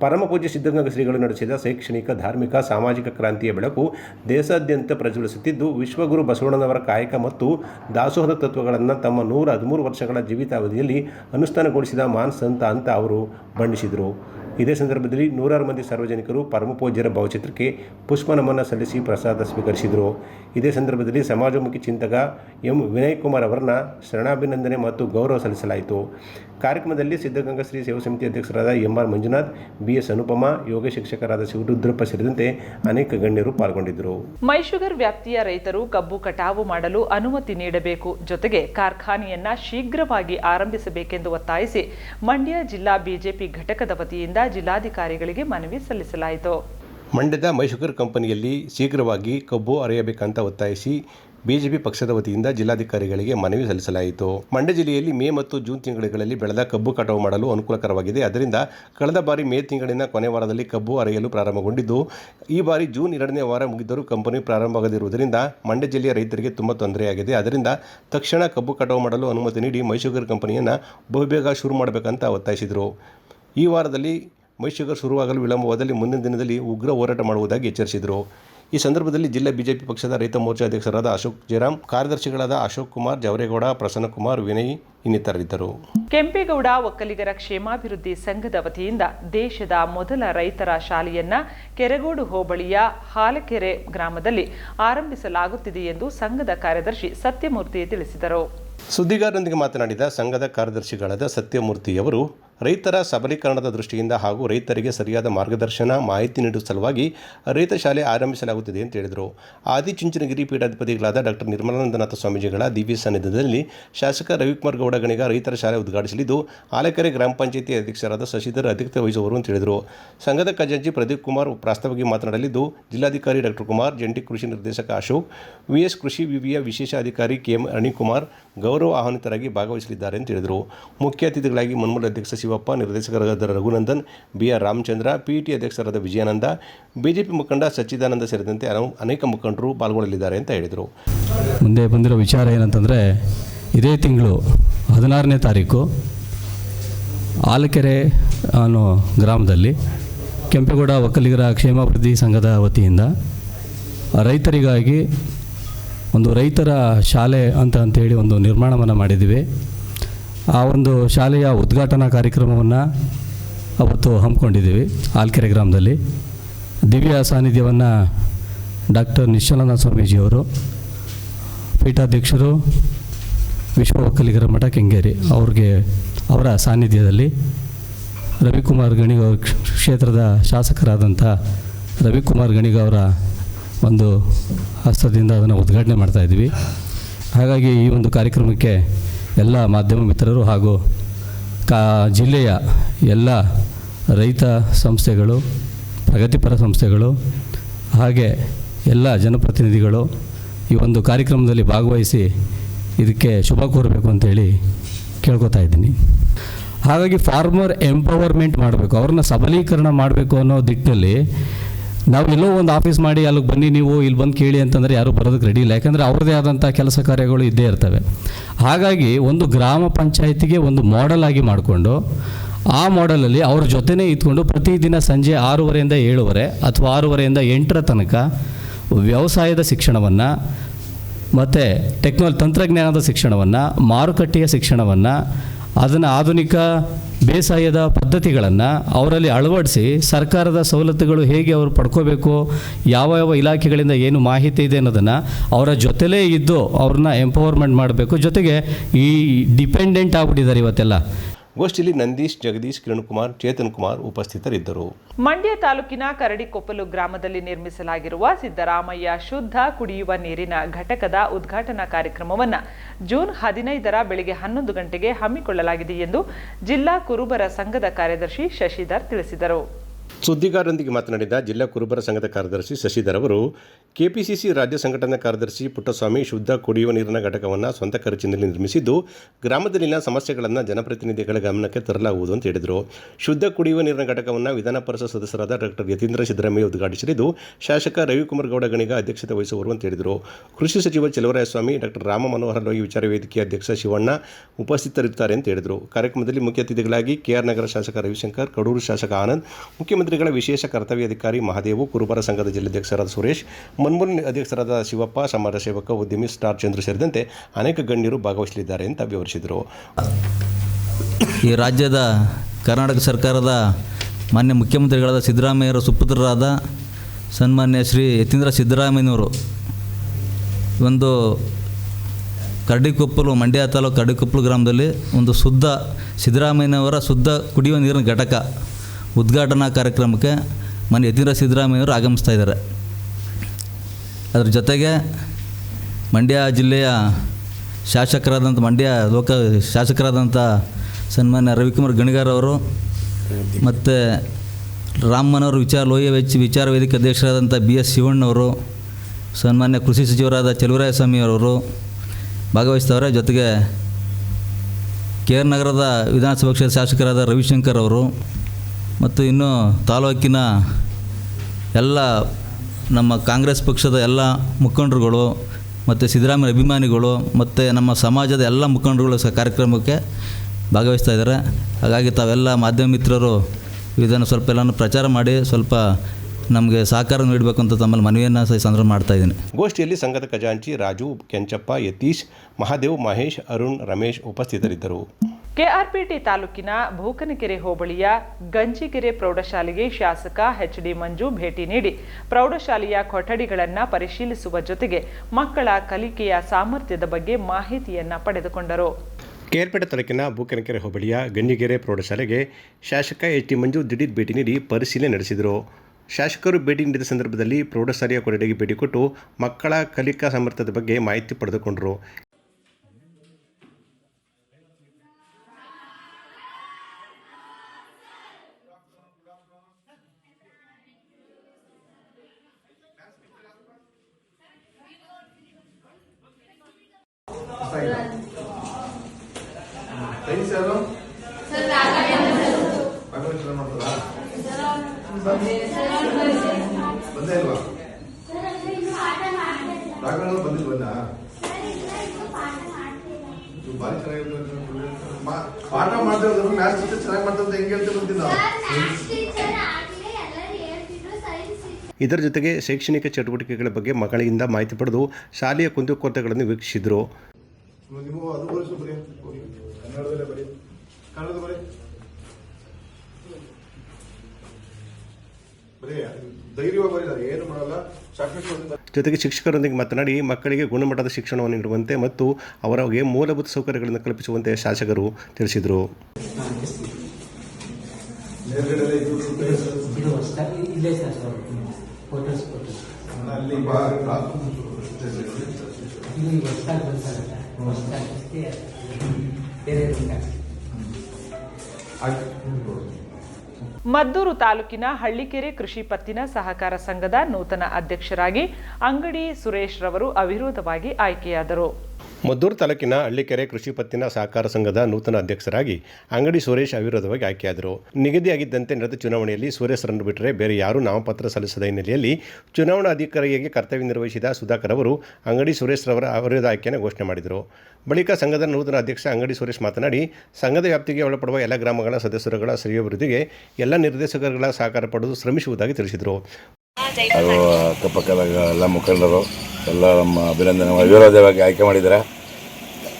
ಪರಮ ಪೂಜ್ಯ ಸಿದ್ಧಗಂಗಾ ಶ್ರೀಗಳು ನಡೆಸಿದ ಶೈಕ್ಷಣಿಕ, ಧಾರ್ಮಿಕ, ಸಾಮಾಜಿಕ ಕ್ರಾಂತಿಯ ಬೆಳಕು ದೇಶಾದ್ಯಂತ ಪ್ರಜ್ವಲಿಸುತ್ತಿದ್ದು, ವಿಶ್ವಗುರು ಬಸವಣ್ಣನವರ ಕಾಯಕ ಮತ್ತು ದಾಸೋಹದ ತತ್ವಗಳನ್ನು ತಮ್ಮ ನೂರ ಹದಿಮೂರು ವರ್ಷಗಳ ಜೀವಿತಾವಧಿಯಲ್ಲಿ ಅನುಷ್ಠಾನಗೊಳಿಸಿದ ಮಾನಸಂತ ಅಂತ ಅವರು ಬಣ್ಣಿಸಿದರು. ಇದೇ ಸಂದರ್ಭದಲ್ಲಿ ನೂರಾರು ಮಂದಿ ಸಾರ್ವಜನಿಕರು ಪರಮಪೂಜ್ಯರ ಭಾವಚಿತ್ರಕ್ಕೆ ಪುಷ್ಪ ನಮನ ಸಲ್ಲಿಸಿ ಪ್ರಸಾದ ಸ್ವೀಕರಿಸಿದರು. ಇದೇ ಸಂದರ್ಭದಲ್ಲಿ ಸಮಾಜಮುಖಿ ಚಿಂತಕ ಎಂ. ವಿನಯ್ ಕುಮಾರ್ ಅವರನ್ನ ಶರಣಾಭಿನಂದನೆ ಮತ್ತು ಗೌರವ ಸಲ್ಲಿಸಲಾಯಿತು. ಕಾರ್ಯಕ್ರಮದಲ್ಲಿ ಸಿದ್ಧಗಂಗಾ ಶ್ರೀ ಸೇವಾ ಸಮಿತಿ ಅಧ್ಯಕ್ಷರಾದ M R Manjunath B S Anupama, ಯೋಗ ಶಿಕ್ಷಕರಾದ ಶಿವರುದ್ರಪ್ಪ ಸೇರಿದಂತೆ ಅನೇಕ ಗಣ್ಯರು ಪಾಲ್ಗೊಂಡಿದ್ದರು. ಮೈಶುಗರ್ ವ್ಯಾಪ್ತಿಯ ರೈತರು ಕಬ್ಬು ಕಟಾವು ಮಾಡಲು ಅನುಮತಿ ನೀಡಬೇಕು ಜೊತೆಗೆ ಕಾರ್ಖಾನೆಯನ್ನ ಶೀಘ್ರವಾಗಿ ಆರಂಭಿಸಬೇಕೆಂದು ಒತ್ತಾಯಿಸಿ ಮಂಡ್ಯ ಜಿಲ್ಲಾ ಬಿಜೆಪಿ ಘಟಕದ ವತಿಯಿಂದ ಜಿಲ್ಲಾಧಿಕಾರಿಗಳಿಗೆ ಮನವಿ ಸಲ್ಲಿಸಲಾಯಿತು. ಮಂಡ್ಯದ ಮೈಶುಗರ್ ಕಂಪನಿಯಲ್ಲಿ ಶೀಘ್ರವಾಗಿ ಕಬ್ಬು ಅರೆಯಬೇಕಂತ ಒತ್ತಾಯಿಸಿ ಬಿಜೆಪಿ ಪಕ್ಷದ ವತಿಯಿಂದ ಜಿಲ್ಲಾಧಿಕಾರಿಗಳಿಗೆ ಮನವಿ ಸಲ್ಲಿಸಲಾಯಿತು. ಮಂಡ್ಯ ಜಿಲ್ಲೆಯಲ್ಲಿ ಮೇ ಮತ್ತು ಜೂನ್ ತಿಂಗಳುಗಳಲ್ಲಿ ಬೆಳೆದ ಕಬ್ಬು ಕಟಾವು ಮಾಡಲು ಅನುಕೂಲಕರವಾಗಿದೆ. ಅದರಿಂದ ಕಳೆದ ಬಾರಿ ಮೇ ತಿಂಗಳಿನ ಕೊನೆ ವಾರದಲ್ಲಿ ಕಬ್ಬು ಅರೆಯಲು ಪ್ರಾರಂಭಗೊಂಡಿದ್ದು, ಈ ಬಾರಿ ಜೂನ್ ಎರಡನೇ ವಾರ ಮುಗಿದರೂ ಕಂಪನಿ ಪ್ರಾರಂಭವಾಗದಿರುವುದರಿಂದ ಮಂಡ್ಯ ಜಿಲ್ಲೆಯ ರೈತರಿಗೆ ತುಂಬ ತೊಂದರೆಯಾಗಿದೆ. ಅದರಿಂದ ತಕ್ಷಣ ಕಬ್ಬು ಕಟಾವು ಮಾಡಲು ಅನುಮತಿ ನೀಡಿ ಮೈಶುಗರ್ ಕಂಪನಿಯನ್ನು ಬಹುಬೇಗ ಶುರು ಮಾಡಬೇಕಂತ ಒತ್ತಾಯಿಸಿದರು. ಈ ವಾರದಲ್ಲಿ ಮೈಶುಗರ್ ಶುರುವಾಗಲು ವಿಳಂಬವಾದಲ್ಲಿ ಮುಂದಿನ ದಿನದಲ್ಲಿ ಉಗ್ರ ಹೋರಾಟ ಮಾಡುವುದಾಗಿ ಎಚ್ಚರಿಸಿದರು. ಈ ಸಂದರ್ಭದಲ್ಲಿ ಜಿಲ್ಲಾ ಬಿಜೆಪಿ ಪಕ್ಷದ ರೈತ ಮೋರ್ಚಾ ಅಧ್ಯಕ್ಷರಾದ ಅಶೋಕ್ ಜಯರಾಮ್ ಕಾರ್ಯದರ್ಶಿಗಳಾದ ಅಶೋಕ್ ಕುಮಾರ್ ಜವರೇಗೌಡ ಪ್ರಸನ್ನಕುಮಾರ್ ವಿನಯ್ ಇನ್ನಿತರರಿದ್ದರು. ಕೆಂಪೇಗೌಡ ಒಕ್ಕಲಿಗರ ಕ್ಷೇಮಾಭಿವೃದ್ಧಿ ಸಂಘದ ವತಿಯಿಂದ ದೇಶದ ಮೊದಲ ರೈತರ ಶಾಲೆಯನ್ನ ಕೆರೆಗೋಡು ಹೋಬಳಿಯ ಹಾಲಕೆರೆ ಗ್ರಾಮದಲ್ಲಿ ಆರಂಭಿಸಲಾಗುತ್ತಿದೆ ಎಂದು ಸಂಘದ ಕಾರ್ಯದರ್ಶಿ ಸತ್ಯಮೂರ್ತಿ ತಿಳಿಸಿದರು. ಸುದ್ದಿಗಾರರೊಂದಿಗೆ ಮಾತನಾಡಿದ ಸಂಘದ ಕಾರ್ಯದರ್ಶಿಗಳಾದ ಸತ್ಯಮೂರ್ತಿಯವರು ರೈತರ ಸಬಲೀಕರಣದ ದೃಷ್ಟಿಯಿಂದ ಹಾಗೂ ರೈತರಿಗೆ ಸರಿಯಾದ ಮಾರ್ಗದರ್ಶನ, ಮಾಹಿತಿ ನೀಡುವ ಸಲುವಾಗಿ ರೈತ ಶಾಲೆ ಆರಂಭಿಸಲಾಗುತ್ತಿದೆ ಅಂತ ಹೇಳಿದರು. ಆದಿಚುಂಚನಗಿರಿ ಪೀಠಾಧಿಪತಿಗಳಾದ ಡಾಕ್ಟರ್ ನಿರ್ಮಲಾನಂದನಾಥ ಸ್ವಾಮೀಜಿಗಳ ದಿವ್ಯ ಸಾನ್ನಿಧ್ಯದಲ್ಲಿ ಶಾಸಕ ರವಿಕುಮಾರ್ ಗೌಡ ಗಣಿಗ ರೈತರ ಶಾಲೆ ಉದ್ಘಾಟಿಸಲಿದ್ದು, ಆಲೆಕೆರೆ ಗ್ರಾಮ ಪಂಚಾಯಿತಿ ಅಧ್ಯಕ್ಷರಾದ ಶಶಿಧರ್ ಅಧ್ಯಕ್ಷತೆ ವಹಿಸುವರು ಅಂತ ಹೇಳಿದರು. ಸಂಘದ ಖಜಾಂಚಿ ಪ್ರದೀಪ್ ಕುಮಾರ್ ಪ್ರಾಸ್ತಾವಿಕ ಮಾತನಾಡಲಿದ್ದು, ಜಿಲ್ಲಾಧಿಕಾರಿ ಡಾಕ್ಟರ್ ಕುಮಾರ್, ಜಂಟಿ ಕೃಷಿ ನಿರ್ದೇಶಕ ಅಶೋಕ್, ವಿಎಸ್ ಕೃಷಿ ವಿವಿಯ ವಿಶೇಷ ಅಧಿಕಾರಿ ಕೆ ಎಂ ಅಣಿಕುಮಾರ್ ಗೌರವ ಆಹ್ವಾನಿತರಾಗಿ ಭಾಗವಹಿಸಲಿದ್ದಾರೆ ಅಂತ ಹೇಳಿದರು. ಮುಖ್ಯ ಅತಿಥಿಗಳಾಗಿ ಮನ್ಮೂಲ ಅಧ್ಯಕ್ಷ ಶಿವಪ್ಪ, ನಿರ್ದೇಶಕರಾದ Raghunandan B R Ramachandra, PET ಅಧ್ಯಕ್ಷರಾದ ವಿಜಯಾನಂದ, ಬಿಜೆಪಿ ಮುಖಂಡ ಸಚ್ಚಿದಾನಂದ ಸೇರಿದಂತೆ ಅನ- ಅನೇಕ ಮುಖಂಡರು ಪಾಲ್ಗೊಳ್ಳಲಿದ್ದಾರೆ ಅಂತ ಹೇಳಿದರು. ಮುಂದೆ ಬಂದಿರೋ ವಿಚಾರ ಏನಂತಂದರೆ, ಇದೇ ತಿಂಗಳು ಹದಿನಾರನೇ ತಾರೀಕು ಆಲಕೆರೆ, ಅನ್ನೋ ಗ್ರಾಮದಲ್ಲಿ ಕೆಂಪೇಗೌಡ ಒಕ್ಕಲಿಗರ ಕ್ಷೇಮಾಭಿವೃದ್ಧಿ ಸಂಘದ ವತಿಯಿಂದ ರೈತರಿಗಾಗಿ ಒಂದು ರೈತರ ಶಾಲೆ ಅಂತ ಅಂತೇಳಿ ಒಂದು ನಿರ್ಮಾಣವನ್ನು ಮಾಡಿದ್ದೀವಿ. ಆ ಒಂದು ಶಾಲೆಯ ಉದ್ಘಾಟನಾ ಕಾರ್ಯಕ್ರಮವನ್ನು ಅವತ್ತು ಹಮ್ಮಿಕೊಂಡಿದ್ದೀವಿ ಆಲ್ಕೆರೆ ಗ್ರಾಮದಲ್ಲಿ. ದಿವ್ಯ ಸಾನ್ನಿಧ್ಯವನ್ನು ಡಾಕ್ಟರ್ ನಿಶ್ಚಲಾನಂದ ಸ್ವಾಮೀಜಿಯವರು, ಪೀಠಾಧ್ಯಕ್ಷರು, ವಿಶ್ವ ಒಕ್ಕಲಿಗರ ಮಠ ಕೆಂಗೇರಿ ಅವ್ರಿಗೆ ಅವರ ಸಾನ್ನಿಧ್ಯದಲ್ಲಿ ರವಿಕುಮಾರ್ ಗಣಿಗ ಕ್ಷೇತ್ರದ ಶಾಸಕರಾದಂಥ ರವಿಕುಮಾರ್ ಗಣಿಗ ಅವರ ಒಂದು ಹಸ್ತದಿಂದ ಅದನ್ನು ಉದ್ಘಾಟನೆ ಮಾಡ್ತಾಯಿದ್ವಿ ಹಾಗಾಗಿ ಈ ಒಂದು ಕಾರ್ಯಕ್ರಮಕ್ಕೆ ಎಲ್ಲ ಮಾಧ್ಯಮ ಮಿತ್ರರು ಹಾಗೂ ಕಾ ಜಿಲ್ಲೆಯ ಎಲ್ಲ ರೈತ ಸಂಸ್ಥೆಗಳು, ಪ್ರಗತಿಪರ ಸಂಸ್ಥೆಗಳು ಹಾಗೆ ಎಲ್ಲ ಜನಪ್ರತಿನಿಧಿಗಳು ಈ ಒಂದು ಕಾರ್ಯಕ್ರಮದಲ್ಲಿ ಭಾಗವಹಿಸಿ ಇದಕ್ಕೆ ಶುಭ ಕೋರಬೇಕು ಅಂತೇಳಿ ಕೇಳ್ಕೊತಾ ಇದ್ದೀನಿ. ಹಾಗಾಗಿ ಫಾರ್ಮರ್ ಎಂಪವರ್ಮೆಂಟ್ ಮಾಡಬೇಕು, ಅವ್ರನ್ನ ಸಬಲೀಕರಣ ಮಾಡಬೇಕು ಅನ್ನೋ ದಿಟ್ಟಿನಲ್ಲಿ ನಾವು ಎಲ್ಲೋ ಒಂದು ಆಫೀಸ್ ಮಾಡಿ ಅಲ್ಲಿಗೆ ಬನ್ನಿ ನೀವು ಇಲ್ಲಿ ಬಂದು ಕೇಳಿ ಅಂತಂದರೆ ಯಾರೂ ಬರೋದಕ್ಕೆ ರೆಡಿ ಇಲ್ಲ. ಯಾಕಂದರೆ ಅವ್ರದ್ದೇ ಆದಂಥ ಕೆಲಸ ಕಾರ್ಯಗಳು ಇದ್ದೇ ಇರ್ತವೆ. ಹಾಗಾಗಿ ಒಂದು ಗ್ರಾಮ ಪಂಚಾಯತಿಗೆ ಒಂದು ಮಾಡೆಲ್ ಆಗಿ ಮಾಡಿಕೊಂಡು, ಆ ಮಾಡೆಲಲ್ಲಿ ಅವ್ರ ಜೊತೆನೇ ಇದ್ಕೊಂಡು ಪ್ರತಿದಿನ ಸಂಜೆ ಆರೂವರೆಯಿಂದ ಏಳುವರೆ ಅಥವಾ ಆರೂವರೆಯಿಂದ ಎಂಟರ ತನಕ ವ್ಯವಸಾಯದ ಶಿಕ್ಷಣವನ್ನು, ಮತ್ತು ಟೆಕ್ನಾಲ ತಂತ್ರಜ್ಞಾನದ ಶಿಕ್ಷಣವನ್ನು, ಮಾರುಕಟ್ಟೆಯ ಶಿಕ್ಷಣವನ್ನು, ಅದನ್ನು ಆಧುನಿಕ ಬೇಸಾಯದ ಪದ್ಧತಿಗಳನ್ನು ಅವರಲ್ಲಿ ಅಳವಡಿಸಿ ಸರ್ಕಾರದ ಸವಲತ್ತುಗಳು ಹೇಗೆ ಅವರು ಪಡ್ಕೋಬೇಕು, ಯಾವ ಯಾವ ಇಲಾಖೆಗಳಿಂದ ಏನು ಮಾಹಿತಿ ಇದೆ ಅನ್ನೋದನ್ನು ಅವರ ಜೊತೆಲೇ ಇದ್ದು ಅವ್ರನ್ನ ಎಂಪವರ್ಮೆಂಟ್ ಮಾಡಬೇಕು. ಜೊತೆಗೆ ಈ ಡಿಪೆಂಡೆಂಟ್ ಆಗ್ಬಿಟ್ಟಿದ್ದಾರೆ ಇವತ್ತೆಲ್ಲ. ಗೋಷ್ಠಿಯಲ್ಲಿ ನಂದೀಶ್, ಜಗದೀಶ್ ಕಿರಣ್ ಕುಮಾರ್ ಚೇತನ್ ಕುಮಾರ್ ಉಪಸ್ಥಿತರಿದ್ದರು. ಮಂಡ್ಯ ತಾಲೂಕಿನ ಕರಡಿಕೊಪ್ಪಲು ಗ್ರಾಮದಲ್ಲಿ ನಿರ್ಮಿಸಲಾಗಿರುವ ಸಿದ್ದರಾಮಯ್ಯ ಶುದ್ಧ ಕುಡಿಯುವ ನೀರಿನ ಘಟಕದ ಉದ್ಘಾಟನಾ ಕಾರ್ಯಕ್ರಮವನ್ನು ಜೂನ್ ಹದಿನೈದರ ಬೆಳಗ್ಗೆ ಹನ್ನೊಂದು ಗಂಟೆಗೆ ಹಮ್ಮಿಕೊಳ್ಳಲಾಗಿದೆ ಎಂದು ಜಿಲ್ಲಾ ಕುರುಬರ ಸಂಘದ ಕಾರ್ಯದರ್ಶಿ ಶಶಿಧರ್ ತಿಳಿಸಿದರು. ಸುದ್ದಿಗಾರರೊಂದಿಗೆ ಮಾತನಾಡಿದ ಜಿಲ್ಲಾ ಕುರುಬರ ಸಂಘದ ಕಾರ್ಯದರ್ಶಿ ಶಶಿಧರ್ ಅವರು, ಕೆಪಿಸಿಸಿ ರಾಜ್ಯ ಸಂಘಟನಾ ಕಾರ್ಯದರ್ಶಿ ಪುಟ್ಟಸ್ವಾಮಿ ಶುದ್ಧ ಕುಡಿಯುವ ನೀರಿನ ಘಟಕವನ್ನು ಸ್ವಂತ ಖರ್ಚಿನಲ್ಲಿ ನಿರ್ಮಿಸಿದ್ದು, ಗ್ರಾಮದಲ್ಲಿನ ಸಮಸ್ಯೆಗಳನ್ನು ಜನಪ್ರತಿನಿಧಿಗಳ ಗಮನಕ್ಕೆ ತರಲಾಗುವುದು ಅಂತ ಹೇಳಿದರು. ಶುದ್ಧ ಕುಡಿಯುವ ನೀರಿನ ಘಟಕವನ್ನು ವಿಧಾನ ಪರಿಷತ್ ಸದಸ್ಯರಾದ ಡಾಕ್ಟರ್ ಯತೀಂದ್ರ ಸಿದ್ದರಾಮಯ್ಯ ಉದ್ಘಾಟಿಸಲಿದ್ದು ಶಾಸಕ ರವಿಕುಮಾರ್ ಗೌಡ ಗಣಿಗ ಅಧ್ಯಕ್ಷತೆ ವಹಿಸುವರು ಅಂತ ಹೇಳಿದರು. ಕೃಷಿ ಸಚಿವ ಚಲುವರಾಯಸ್ವಾಮಿ ಡಾಕ್ಟರ್ ರಾಮ ಮನೋಹರ್ ಲೋಹಿ ವಿಚಾರ ವೇದಿಕೆ ಅಧ್ಯಕ್ಷ ಶಿವಣ್ಣ ಉಪಸ್ಥಿತರಿರುತ್ತಾರೆ ಅಂತ ಹೇಳಿದರು. ಕಾರ್ಯಕ್ರಮದಲ್ಲಿ ಮುಖ್ಯ ಅತಿಥಿಗಳಾಗಿ ಕೆಆರ್ ನಗರ ಶಾಸಕ ರವಿಶಂಕರ್, ಕಡೂರು ಶಾಸಕ ಆನಂದ್ ಮುಖ್ಯಮಂತ್ರಿಗಳ ವಿಶೇಷ ಕರ್ತವ್ಯಾಧಿಕಾರಿ ಮಹಾದೇವು ಕುರುಬರ ಸಂಘದ ಜಿಲ್ಲಾಧ್ಯಕ್ಷರಾದ ಸುರೇಶ್, ಮನ್ಮೂಲ್ ಅಧ್ಯಕ್ಷರಾದ ಶಿವಪ್ಪ, ಸಮಾಜ ಸೇವಕ ಉದ್ಯಮಿ ಸ್ಟಾರ್ ಚಂದ್ರ ಸೇರಿದಂತೆ ಅನೇಕ ಗಣ್ಯರು ಭಾಗವಹಿಸಲಿದ್ದಾರೆ ಅಂತ ವಿವರಿಸಿದರು. ಈ ರಾಜ್ಯದ ಕರ್ನಾಟಕ ಸರ್ಕಾರದ ಮಾನ್ಯ ಮುಖ್ಯಮಂತ್ರಿಗಳಾದ ಸಿದ್ದರಾಮಯ್ಯರ ಸುಪುತ್ರರಾದ ಸನ್ಮಾನ್ಯ ಶ್ರೀ ಯತೀಂದ್ರ ಸಿದ್ದರಾಮಯ್ಯನವರು, ಒಂದು ಕರಡಿಕೊಪ್ಪಲು, ಮಂಡ್ಯ ತಾಲೂಕು ಕರಡಿಕೊಪ್ಪಲು ಗ್ರಾಮದಲ್ಲಿ ಒಂದು ಶುದ್ಧ ಸಿದ್ದರಾಮಯ್ಯನವರ ಶುದ್ಧ ಕುಡಿಯುವ ನೀರಿನ ಘಟಕ. ಉದ್ಘಾಟನಾ ಕಾರ್ಯಕ್ರಮಕ್ಕೆ ಮನೆ ಯತೀಂದ್ರ ಸಿದ್ದರಾಮಯ್ಯವರು ಆಗಮಿಸ್ತಾ ಇದ್ದಾರೆ. ಅದರ ಜೊತೆಗೆ ಮಂಡ್ಯ ಜಿಲ್ಲೆಯ ಶಾಸಕರಾದಂಥ ಮಂಡ್ಯ ಲೋಕ ಶಾಸಕರಾದಂಥ ಸನ್ಮಾನ್ಯ ರವಿಕುಮಾರ್ ಗಣಿಗಾರ್ ಅವರು ಮತ್ತು ಮನೋಹರ್ ವಿಚಾರ ಲೋಯ ವೆಚ್ಚ ವಿಚಾರ ವೇದಿಕೆ ಅಧ್ಯಕ್ಷರಾದಂಥ ಬಿ ಎಸ್ ಶಿವಣ್ಣವರು ಸನ್ಮಾನ್ಯ ಕೃಷಿ ಸಚಿವರಾದ ಚಲುವರಾಯಸ್ವಾಮಿ ಅವರು ಭಾಗವಹಿಸ್ತವ್ರೆ ಜೊತೆಗೆ ಕೆ ಆರ್ ನಗರದ ವಿಧಾನಸಭಾ ಕ್ಷೇತ್ರ ಶಾಸಕರಾದ ರವಿಶಂಕರ್ ಅವರು ಮತ್ತು ಇನ್ನು ತಾಲೂಕಿನ ಎಲ್ಲ ನಮ್ಮ ಕಾಂಗ್ರೆಸ್ ಪಕ್ಷದ ಎಲ್ಲ ಮುಖಂಡರುಗಳು ಮತ್ತು ಸಿದ್ದರಾಮಯ್ಯ ಅಭಿಮಾನಿಗಳು ಮತ್ತು ನಮ್ಮ ಸಮಾಜದ ಎಲ್ಲ ಮುಖಂಡರುಗಳು ಸಹ ಕಾರ್ಯಕ್ರಮಕ್ಕೆ ಭಾಗವಹಿಸ್ತಾ ಇದ್ದಾರೆ. ಹಾಗಾಗಿ ತಾವೆಲ್ಲ ಮಾಧ್ಯಮ ಮಿತ್ರರು ಇದನ್ನು ಸ್ವಲ್ಪ ಎಲ್ಲನೂ ಪ್ರಚಾರ ಮಾಡಿ ಸ್ವಲ್ಪ ನಮಗೆ ಸಹಕಾರ ನೀಡಬೇಕು ಅಂತ ತಮ್ಮಲ್ಲಿ ಮನವಿಯನ್ನು ಸಹ ಸಂದರ್ಭ ಮಾಡ್ತಾ ಇದ್ದೀನಿ. ಗೋಷ್ಠಿಯಲ್ಲಿ ಸಂಘದ ಖಜಾಂಚಿ ರಾಜು ಕೆಂಚಪ್ಪ ಯತೀಶ್ ಮಹಾದೇವ್ ಮಹೇಶ್ ಅರುಣ್ ರಮೇಶ್ ಉಪಸ್ಥಿತರಿದ್ದರು. ಕೆಆರ್ಪಿಟಿ ತಾಲೂಕಿನ ಭೂಕನಕೆರೆ ಹೋಬಳಿಯ ಗಂಜಿಗೆರೆ ಪ್ರೌಢಶಾಲೆಗೆ ಶಾಸಕ ಎಚ್ ಡಿ ಮಂಜು ಭೇಟಿ ನೀಡಿ ಪ್ರೌಢಶಾಲೆಯ ಕೊಠಡಿಗಳನ್ನು ಪರಿಶೀಲಿಸುವ ಜೊತೆಗೆ ಮಕ್ಕಳ ಕಲಿಕೆಯ ಸಾಮರ್ಥ್ಯದ ಬಗ್ಗೆ ಮಾಹಿತಿಯನ್ನು ಪಡೆದುಕೊಂಡರು. ಕೇರ್ಪೇಟೆ ತಾಲೂಕಿನ ಭೂಕನಕೆರೆ ಹೋಬಳಿಯ ಗಂಜಿಗೆರೆ ಪ್ರೌಢಶಾಲೆಗೆ ಶಾಸಕ ಎಚ್ ಡಿ ಮಂಜು ದಿಢೀರ್ ಭೇಟಿ ನೀಡಿ ಪರಿಶೀಲನೆ ನಡೆಸಿದರು. ಶಾಸಕರು ಭೇಟಿ ನೀಡಿದ ಸಂದರ್ಭದಲ್ಲಿ ಪ್ರೌಢಶಾಲೆಯ ಕೊಠಡಿಗೆ ಭೇಟಿ ಕೊಟ್ಟು ಮಕ್ಕಳ ಕಲಿಕಾ ಸಾಮರ್ಥ್ಯದ ಬಗ್ಗೆ ಮಾಹಿತಿ ಪಡೆದುಕೊಂಡರು. ಚೆನ್ನಾಗಿ ಮಾಡ್ತಂತ ಹೆಂಗೆ ಹೇಳ್ತಾರೆ ಇದರ ಜೊತೆಗೆ ಶೈಕ್ಷಣಿಕ ಚಟುವಟಿಕೆಗಳ ಬಗ್ಗೆ ಮಕ್ಕಳಿಂದ ಮಾಹಿತಿ ಪಡೆದು ಶಾಲೆಯ ಕುಂದುಕೊರತೆಗಳನ್ನು ವೀಕ್ಷಿಸಿದರು. ನೀವು ಅದು ಬರೀ ಬರೀ ಕನ್ನಡದಲ್ಲೇ ಬರೀ ಕನ್ನಡದ ಬರೀ ಬರೀ ಧೈರ್ಯವಾಗಿ ಏನು ಮಾಡಲ್ಲ. ಸಾಕಷ್ಟು ಜೊತೆಗೆ ಶಿಕ್ಷಕರೊಂದಿಗೆ ಮಾತನಾಡಿ ಮಕ್ಕಳಿಗೆ ಗುಣಮಟ್ಟದ ಶಿಕ್ಷಣವನ್ನು ನೀಡುವಂತೆ ಮತ್ತು ಅವರಿಗೆ ಮೂಲಭೂತ ಸೌಕರ್ಯಗಳನ್ನು ಕಲ್ಪಿಸುವಂತೆ ಶಾಸಕರು ತಿಳಿಸಿದರು. ಅಲ್ಲಿ ಮದ್ದೂರು ತಾಲೂಕಿನ ಹಳ್ಳಿಕೆರೆ ಕೃಷಿ ಪತ್ತಿನ ಸಹಕಾರ ಸಂಘದ ನೂತನ ಅಧ್ಯಕ್ಷರಾಗಿ ಅಂಗಡಿ ಸುರೇಶ್ ರವರು ಅವಿರೋಧವಾಗಿ ಆಯ್ಕೆಯಾದರು. ಮದ್ದೂರು ತಾಲೂಕಿನ ಹಳ್ಳಿಕೆರೆ ಕೃಷಿ ಪತ್ತಿನ ಸಹಕಾರ ಸಂಘದ ನೂತನ ಅಧ್ಯಕ್ಷರಾಗಿ ಅಂಗಡಿ ಸುರೇಶ್ ಅವಿರೋಧವಾಗಿ ಆಯ್ಕೆಯಾದರು. ನಿಗದಿಯಾಗಿದ್ದಂತೆ ನಡೆದ ಚುನಾವಣೆಯಲ್ಲಿ ಸುರೇಶ್ರನ್ನು ಬಿಟ್ಟರೆ ಬೇರೆ ಯಾರೂ ನಾಮಪತ್ರ ಸಲ್ಲಿಸದ ಹಿನ್ನೆಲೆಯಲ್ಲಿ ಚುನಾವಣಾಧಿಕಾರಿಯಾಗಿ ಕರ್ತವ್ಯ ನಿರ್ವಹಿಸಿದ ಸುಧಾಕರ್ ಅವರು ಅಂಗಡಿ ಸುರೇಶ್ ರವರ ಅವಿರೋಧ ಆಯ್ಕೆಯನ್ನು ಘೋಷಣೆ ಮಾಡಿದರು. ಬಳಿಕ ಸಂಘದ ನೂತನ ಅಧ್ಯಕ್ಷ ಅಂಗಡಿ ಸುರೇಶ್ ಮಾತನಾಡಿ, ಸಂಘದ ವ್ಯಾಪ್ತಿಗೆ ಒಳಪಡುವ ಎಲ್ಲ ಗ್ರಾಮಗಳ ಸದಸ್ಯರುಗಳ ಶ್ರೇಯೋಭಿವೃದ್ಧಿಗೆ ಎಲ್ಲ ನಿರ್ದೇಶಕರುಗಳ ಸಹಕಾರ ಪಡೆದು ಶ್ರಮಿಸುವುದಾಗಿ ತಿಳಿಸಿದರು. ಹಾಗೂ ಅಕ್ಕಪಕ್ಕದ ಎಲ್ಲ ಮುಖಂಡರು ಎಲ್ಲ ನಮ್ಮ ಅಭಿನಂದನೆ. ಅವಿರೋಧವಾಗಿ ಆಯ್ಕೆ ಮಾಡಿದ್ದಾರೆ?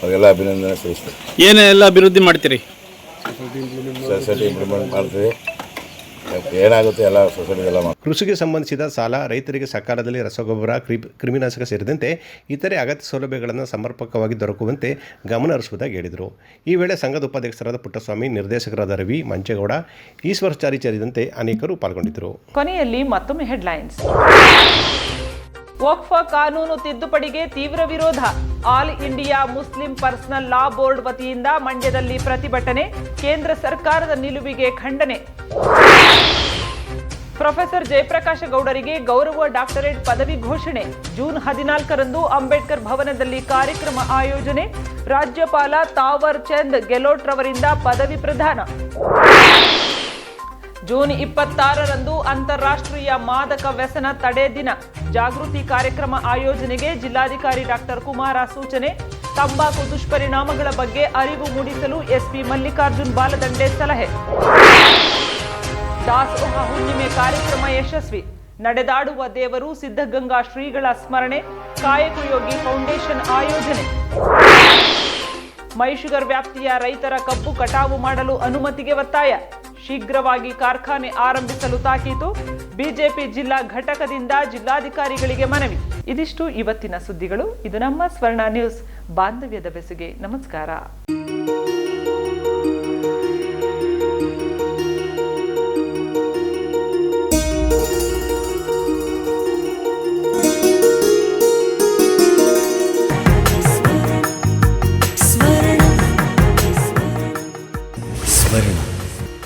ಅವರಿಗೆಲ್ಲ ಅಭಿನಂದನೆ ಸಲ್ಲಿಸ್ತೀವಿ ಏನೆಲ್ಲ ಅಭಿವೃದ್ಧಿ ಮಾಡ್ತೀರಿ? ಸೊಸೈಟಿ ಇಂಪ್ಲಿಮೆಂಟ್ ಮಾಡ್ತೀವಿ. ಏನಾಗುತ್ತೆ ಎಲ್ಲ ಕೃಷಿಗೆ ಸಂಬಂಧಿಸಿದ ಸಾಲ ರೈತರಿಗೆ ಸಕಾಲದಲ್ಲಿ ರಸಗೊಬ್ಬರ ಕ್ರಿ- ಕ್ರಿಮಿನಾಶಕ ಸೇರಿದಂತೆ ಇತರೆ ಅಗತ್ಯ ಸೌಲಭ್ಯಗಳನ್ನು ಸಮರ್ಪಕವಾಗಿ ದೊರಕುವಂತೆ ಗಮನ ಹರಿಸುವುದಾಗಿ ಹೇಳಿದರು. ಈ ವೇಳೆ ಸಂಘದ ಉಪಾಧ್ಯಕ್ಷರಾದ ಪುಟ್ಟಸ್ವಾಮಿ ನಿರ್ದೇಶಕರಾದ ರವಿ ಮಂಚೇಗೌಡ ಈಶ್ವರಚಾರಿ ಸೇರಿದಂತೆ ಅನೇಕರು ಪಾಲ್ಗೊಂಡಿದ್ದರು. ಕೊನೆಯಲ್ಲಿ ಮತ್ತೊಮ್ಮೆ ಹೆಡ್ಲೈನ್ಸ್ ವಕ್ಫ ಕಾನೂನು ತಿದ್ದುಪಡಿಗೆ ತೀವ್ರ ವಿರೋಧ. All India Muslim personal law board ವತಿಯಿಂದ ಮಂಡ್ಯದಲ್ಲಿ ಪ್ರತಿಭಟನೆ, ಕೇಂದ್ರ ಸರ್ಕಾರದ ನಿಲುವಿಗೆ ಖಂಡನೆ. ಪ್ರೊಫೆಸರ್ ಜಯಪ್ರಕಾಶ ಗೌಡರಿಗೆ ಗೌರವ ಡಾಕ್ಟರೇಟ್ ಪದವಿ ಘೋಷಣೆ. ಜೂನ್ ಹದಿನಾಲ್ಕರಂದು ಅಂಬೇಡ್ಕರ್ ಭವನದಲ್ಲಿ ಕಾರ್ಯಕ್ರಮ ಆಯೋಜನೆ. ರಾಜ್ಯಪಾಲ ತಾವರ್ ಚಂದ್ ಗೆಲೋಟ್ ರವರಿಂದ ಪದವಿ ಪ್ರದಾನ. ಜೂನ್ ಇಪ್ಪತ್ತಾರರಂದು ಅಂತಾರಾಷ್ಟ್ರೀಯ ಮಾದಕ ವ್ಯಸನ ತಡೆ ದಿನ. ಜಾಗೃತಿ ಕಾರ್ಯಕ್ರಮ ಆಯೋಜನೆಗೆ ಜಿಲ್ಲಾಧಿಕಾರಿ ಡಾಕ್ಟರ್ ಕುಮಾರ ಸೂಚನೆ. ತಂಬಾಕು ದುಷ್ಪರಿಣಾಮಗಳ ಬಗ್ಗೆ ಅರಿವು ಮೂಡಿಸಲು ಎಸ್ಪಿ ಮಲ್ಲಿಕಾರ್ಜುನ್ ಬಾಲದಂಡೆ ಸಲಹೆ. ದಾಸೋಹ ಹುಣ್ಣಿಮೆ ಕಾರ್ಯಕ್ರಮ ಯಶಸ್ವಿ. ನಡೆದಾಡುವ ದೇವರು ಸಿದ್ಧಗಂಗಾ ಶ್ರೀಗಳ ಸ್ಮರಣೆ. ಕಾಯಕಯೋಗಿ ಫೌಂಡೇಶನ್ ಆಯೋಜನೆ. ಮೈಶುಗರ್ ವ್ಯಾಪ್ತಿಯ ರೈತರ ಕಬ್ಬು ಕಟಾವು ಮಾಡಲು ಅನುಮತಿಗೆ ಒತ್ತಾಯ. ಶೀಘ್ರವಾಗಿ ಕಾರ್ಖಾನೆ ಆರಂಭಿಸಲು ತಾಕೀತು. ಬಿಜೆಪಿ ಜಿಲ್ಲಾ ಘಟಕದಿಂದ ಜಿಲ್ಲಾಧಿಕಾರಿಗಳಿಗೆ ಮನವಿ. ಇದಿಷ್ಟು ಇವತ್ತಿನ ಸುದ್ದಿಗಳು. ಇದು ನಮ್ಮ ಸ್ವರ್ಣ ನ್ಯೂಸ್. ಬಾಂಧವ್ಯದ ಬೆಸುಗೆ ನಮಸ್ಕಾರ.